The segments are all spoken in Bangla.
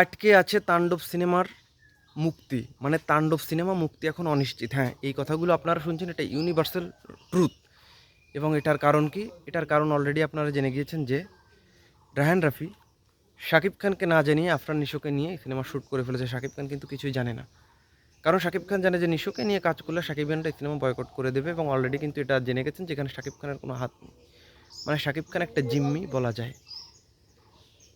আটকে আছে তাণ্ডব সিনেমার মুক্তি। মানে তাণ্ডব সিনেমা মুক্তি এখন অনিশ্চিত। হ্যাঁ এই কথাগুলো আপনারা শুনছেন, এটা ইউনিভার্সাল ট্রুথ এবং এটার কারণ কি? এটার কারণ অলরেডি আপনারা জেনে গিয়েছেন যে রাহান রাফি শাকিব খানকে না জানিয়ে আফরান নিশোকে নিয়ে সিনেমা শ্যুট করে ফেলেছে। শাকিব খান কিন্তু কিছুই জানে না। কারণ শাকিব খান জানে যে নিশোকে নিয়ে কাজ করলে শাকিব খানটা সিনেমা বয়কট করে দেবে এবং অলরেডি কিন্তু এটা জেনে গেছেন যেখানে শাকিব খানের কোনো হাত নেই। মানে শাকিব খান একটা জিম্মি বলা যায়।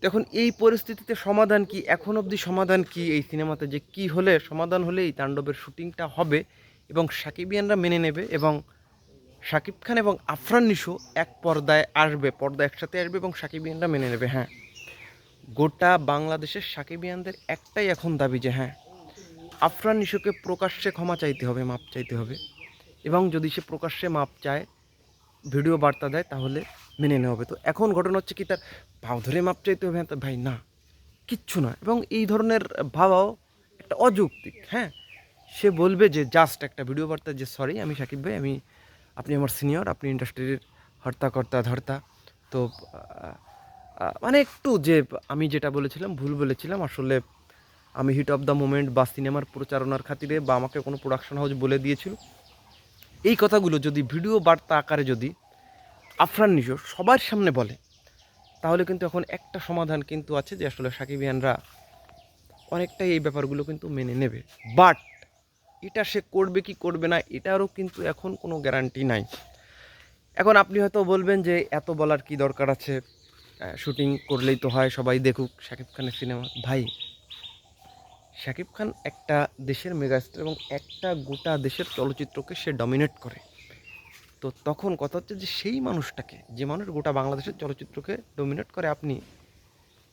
এখন এই পরিস্থিতিতে সমাধান কি? এখন অবধি সমাধান কি এই সিনেমাতে? যে কি হলে সমাধান হলে এই তাণ্ডবের শুটিংটা হবে এবং সাকিবিয়ানরা মেনে নেবে এবং শাকিব খান এবং আফরান নিশো এক পর্দায় আসবে, পর্দা একসাথে আসবে এবং সাকিবিয়ানরা মেনে নেবে হ্যাঁ। গোটা বাংলাদেশের সাকিবিয়ানদের একটাই এখন দাবি যে হ্যাঁ আফরান নিশোকে প্রকাশ্যে ক্ষমা চাইতে হবে, মাপ চাইতে হবে। এবং যদি সে প্রকাশ্যে মাপ চায়, ভিডিও বার্তা দেয়, তাহলে মেনে নেওয়া হবে। তো এখন ঘটনা হচ্ছে কি তার পাও ধরে মাপ চাইতে হবে। হ্যাঁ, ভাই না কিচ্ছু না। এবং এই ধরনের ভাবাও একটা অযৌক্তিক। হ্যাঁ সে বলবে যে জাস্ট একটা ভিডিও বার্তা যে সরি আমি সাকিব ভাই আমি আপনি আমার সিনিয়র আপনি ইন্ডাস্ট্রির হর্তা কর্তা ধর্তা। তো মানে একটু যে আমি যেটা বলেছিলাম ভুল বলেছিলাম আসলে আমি হিট অফ দ্য মোমেন্ট বা সিনেমার প্রচারণার খাতিরে বা আমাকে কোনো প্রোডাকশন হাউস বলে দিয়েছিল। এই কথাগুলো যদি ভিডিও বার্তা আকারে যদি আফরান নিশো সবার সামনে বলে। তাহলে কিন্তু এখন একটা সমাধান কিন্তু আছে যে আসলে সাকিবিয়ানরা অনেকটাই এই ব্যাপারগুলো কিন্তু মেনে নেবে। বাট এটা সে করবে কি করবে না, এটারও কিন্তু এখন কোনো গ্যারান্টি নাই। এখন আপনি হয়তো বলবেন যে এত বলার কি দরকার আছে? শুটিং করলেই তো হয়, সবাই দেখুক, শাকিব খানের সিনেমা। ভাই, শাকিব খান একটা দেশের মেগাস্টার এবং একটা গোটা দেশের চলচ্চিত্রকে সে ডমিনেট করে। তো তখন কথা হচ্ছে যে সেই মানুষটাকে, যে মানুষ গোটা বাংলাদেশের চলচ্চিত্রকে ডমিনেট করে, আপনি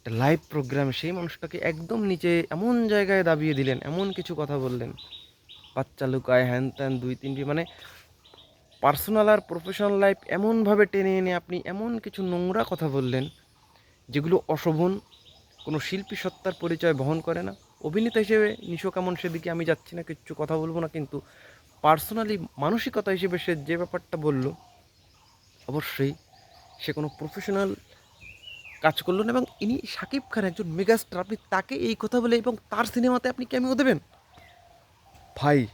লাইভ প্রোগ্রামে সেই মানুষটাকে একদম নিচে এমন জায়গায় দাবিয়ে দিলেন, এমন কিছু কথা বললেন। বাচ্চা লুকায়, হ্যান ত্যান, দুই তিনটি মানে পার্সোনাল আর প্রফেশনাল লাইফ এমনভাবে টেনে এনে আপনি এমন কিছু নোংরা কথা বললেন, যেগুলো অশোভন, কোনো শিল্পী সত্তার পরিচয় বহন করে না। অভিনেতা হিসেবে নিশো কেমন সেদিকে আমি যাচ্ছি না, কিচ্ছু কথা বলব না, কিন্তু পার্সোনালি মানসিকতা হিসেবে সে যে ব্যাপারটা বলল অবশ্যই সে কোনো প্রফেশনাল কাজ করল না এবং ইনি শাকিব খান একজন মেগাস্টার। আপনি তাকে এই কথা বলে এবং তার সিনেমাতে আপনি ক্যামিও দেবেন? ভাই।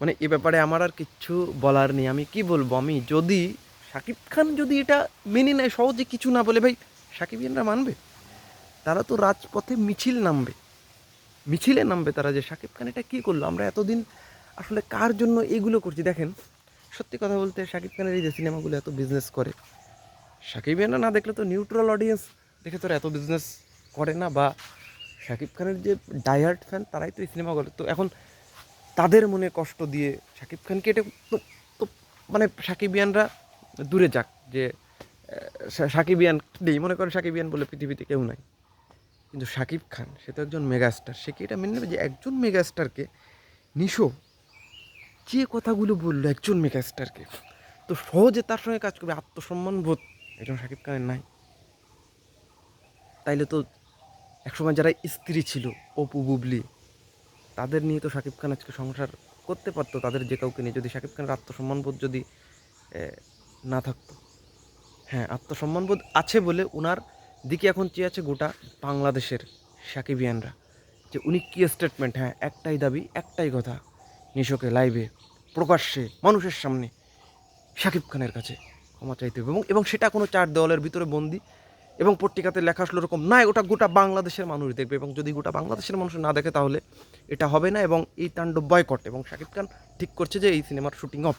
মানে এ ব্যাপারে আমার আর কিচ্ছু বলার নেই। আমি কি বলব? আমি যদি শাকিব খান যদি এটা মেনে নেয় সহজে কিছু না বলে ভাই সাকিবিয়ানরা মানবে? তারা তো রাজপথে মিছিল নামবে। মিছিলে নামবে তারা যে শাকিব খান, এটা কী করল? আমরা এতদিন আসলে কার জন্য এইগুলো করছি? দেখেন, সত্যি কথা বলতে শাকিব খানের এই যে সিনেমাগুলো এত বিজনেস করে সাকিব সাকিবিয়ানরা না দেখলে তো নিউট্রাল অডিয়েন্স দেখে তো এত বিজনেস করে না, বা শাকিব খানের যে ডায়ার্ড ফ্যান তারাই তো এই সিনেমা করে। তো এখন তাদের মনে কষ্ট দিয়ে শাকিব খানকে এটা তো মানে সাকিবিয়ানরা দূরে যাক, যে সাকিবিয়ান নেই, মনে করেন সাকিবিয়ান বলে পৃথিবীতে কেউ নাই। কিন্তু শাকিব খান সে তো একজন মেগাস্টার সে কি এটা মেনে নেবে যে একজন মেগাস্টারকে নিশো, যে কথাগুলো বলল একজন মেগাস্টারকে তো সহজে তার সঙ্গে কাজ করবে, আত্মসম্মান বোধ একজন শাকিব খানের নাই। তাইলে তো একসময় যারা স্ত্রী ছিল, অপু, বুবলি, তাদের নিয়ে তো শাকিব খান আজকে সংসার করতে পারতো, তাদের যে কাউকে নিয়ে, যদি শাকিব খানের আত্মসম্মানবোধ যদি না থাকতো। হ্যাঁ আত্মসম্মানবোধ আছে বলে ওনার দিকে এখন চেয়ে আছে গোটা বাংলাদেশের সাকিবিয়ানরা। যে উনি কী স্টেটমেন্ট হ্যাঁ একটাই দাবি, একটাই কথা। নিশোকে লাইভে প্রকাশ্যে, মানুষের সামনে শাকিব খানের কাছে ক্ষমা চাইতে হবে। এবং সেটা কোনো চার দেওয়ালের ভিতরে বন্দি এবং পত্রিকাতে লেখা আসলো এরকম না ওটা গোটা বাংলাদেশের মানুষ দেখবে। এবং যদি গোটা বাংলাদেশের মানুষ না দেখে তাহলে এটা হবে না এবং এই তাণ্ডব বয়কট এবং শাকিব খান ঠিক করছে যে এই সিনেমার শুটিং অফ